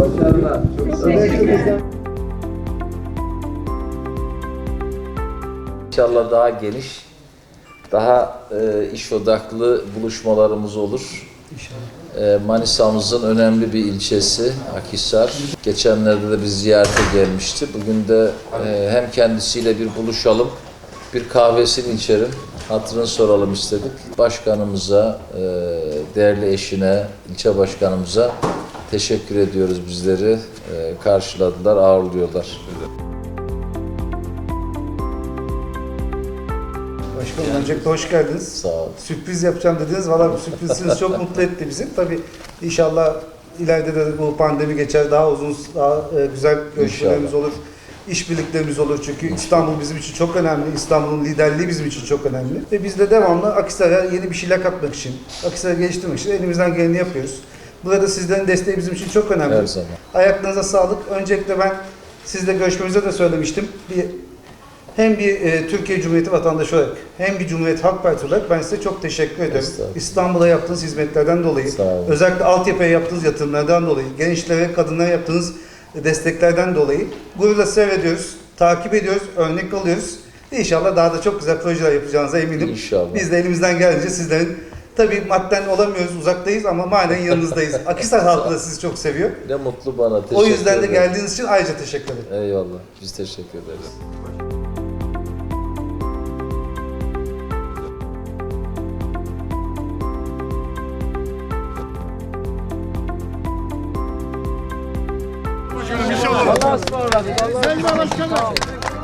Başarılar. İnşallah daha geniş, daha e, iş odaklı buluşmalarımız olur. E, Manisa'mızın önemli bir ilçesi Akhisar. Geçenlerde de biz ziyarete gelmişti. Bugün de e, hem kendisiyle bir buluşalım, bir kahvesini içelim, hatırını soralım istedik. Başkanımıza, e, değerli eşine, ilçe başkanımıza teşekkür ediyoruz bizleri. E, karşıladılar, ağırlıyorlar. Başkanım öncelikle hoş geldiniz. Sağ olun. Sürpriz yapacağım dediniz. Valla bu sürpriziniz çok mutlu etti bizi. Tabii inşallah ileride de bu pandemi geçer. Daha uzun, daha e, güzel görüşmelerimiz olur. İşbirliklerimiz olur. Çünkü İstanbul bizim için çok önemli. İstanbul'un liderliği bizim için çok önemli. Ve biz de devamlı Akhisar'a yeni bir şeyler katmak için, Akhisar'ı geliştirmek için elimizden geleni yapıyoruz. Burada sizlerin desteği bizim için çok önemli. Her zaman. Ayaklarınıza sağlık. Öncelikle ben sizle görüşmemizde de söylemiştim. Bir hem bir e, Türkiye Cumhuriyeti vatandaşı olarak hem bir Cumhuriyet Halk Partisi olarak ben size çok teşekkür ederim. Estağfurullah. İstanbul'a yaptığınız hizmetlerden dolayı, özellikle altyapıya yaptığınız yatırımlardan dolayı, gençlere, kadınlara yaptığınız desteklerden dolayı gururla seyrediyoruz, takip ediyoruz, örnek alıyoruz. İnşallah daha da çok güzel projeler yapacağınıza eminim. İnşallah. Biz de elimizden geldiğince sizlerin Tabii madden olamıyoruz, uzaktayız ama manen yanınızdayız. Akhisar halkı da sizi çok seviyor. Ne mutlu bana. Teşekkür O yüzden de ederim. geldiğiniz için ayrıca teşekkür ederim. Eyvallah. Biz teşekkür ederiz. Allah'a ısmarladık. Allah'a ısmarladık.